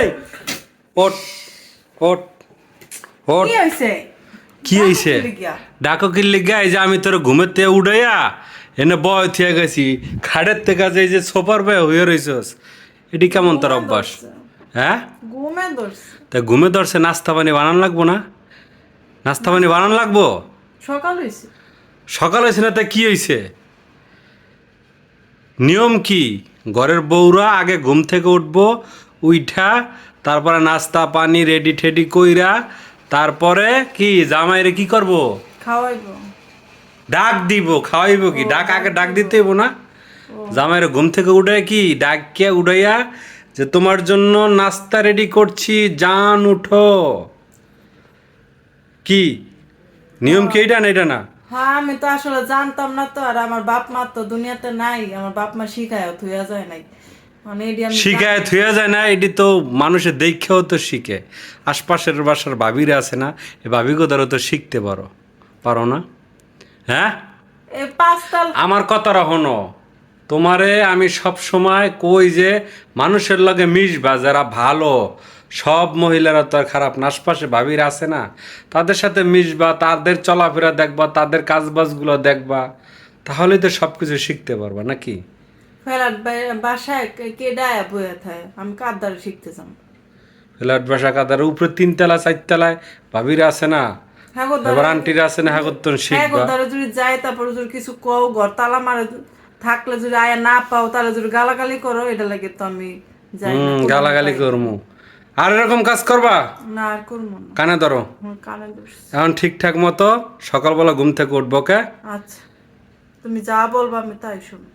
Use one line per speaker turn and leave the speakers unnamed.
এই ওট ওট ওট।
কি হয়েছে
কি
গিয়া।
ডাকো কি লিগা এই যে আমি তোর ঘুমের থেকে উঠাইয়া এনে বয় থিয়ে গেছি। খাড়ের থেকে যে যে সোপার বয় হয়ে রইছস এটি কেমন তোর অভ্যাস? হ্যাঁ?
ঘুমে ধরছে।
তা ঘুমে ধরছে নাস্তা পানি বানান লাগবো না? নাস্তা পানি বানান লাগবো?
সকাল হয়েছে
সকাল হয়েছে না তা কি হয়েছে নিয়ম কি? ঘরের বউরা আগে ঘুম থেকে উঠবো উইঠা তারপরে নাস্তা পানি রেডি ঠেডি কইরা তারপরে কি জামাইরে কি করব?
খাওয়াইব।
ডাক দিব খাওয়াইব কি? ডাক আগে ডাক দিতে হইব না? জামাইরে ঘুম থেকে উঠে কি? ডাক কে উঠাইয়া যে তোমার জন্য নাস্তা রেডি করছি জান উঠো। কি? নিয়ম কি এইটা না এটা না?
হ্যাঁ আমি তো আসলে জানতাম না তো আর আমার বাপ মা তো দুনিয়াতে নাই আমার বাপ মা শিখায় থুয়া যায় নাই।
শিখায় থুয়া যায় না এটি তো মানুষের দেখেও তো শিখে। আশপাশের বাসার ভাবিরা আছে না এই ভাবিগো দ্বারা তো শিখতে পারো। পারো না? হ্যাঁ? আমার কথাটা হনো তোমারে আমি সব সময় কই যে মানুষের লগে মিশবা যারা ভালো সব মহিলারা তো আর খারাপ না। আশপাশে ভাবিরা আছে না তাদের সাথে মিশবা তাদের চলাফেরা দেখবা তাদের কাজবাজগুলো দেখবা তাহলেই তো সব কিছু শিখতে পারবা নাকি?
ফেরাত বাসায় বয়ে থাকে আমি শিখতে চাম
ফ্ল্যাট বাসা কাদার উপরে তিনতলা চারতলায়। ভাবিরা আছে না?
হ্যাঁ
এবার আন্টিরা আছে না হ্যাঁ
হ্যাঁ
শিখবা
দ্বারা যদি যায় তারপরে যদি কিছু কও ঘর তালা মারে থাকলে যদি আয়া না পাও তাহলে যদি গালাগালি করো এটা লাগে তো আমি যাই না।
গালাগালি করমু। আর এরকম কাজ করবা?
না আর করব না।
কানে ধরো।
কানে
এখন ঠিকঠাক মতো সকালবেলা ঘুম থেকে উঠবো কে
আচ্ছা। তুমি যা বলবা আমি তাই শুনো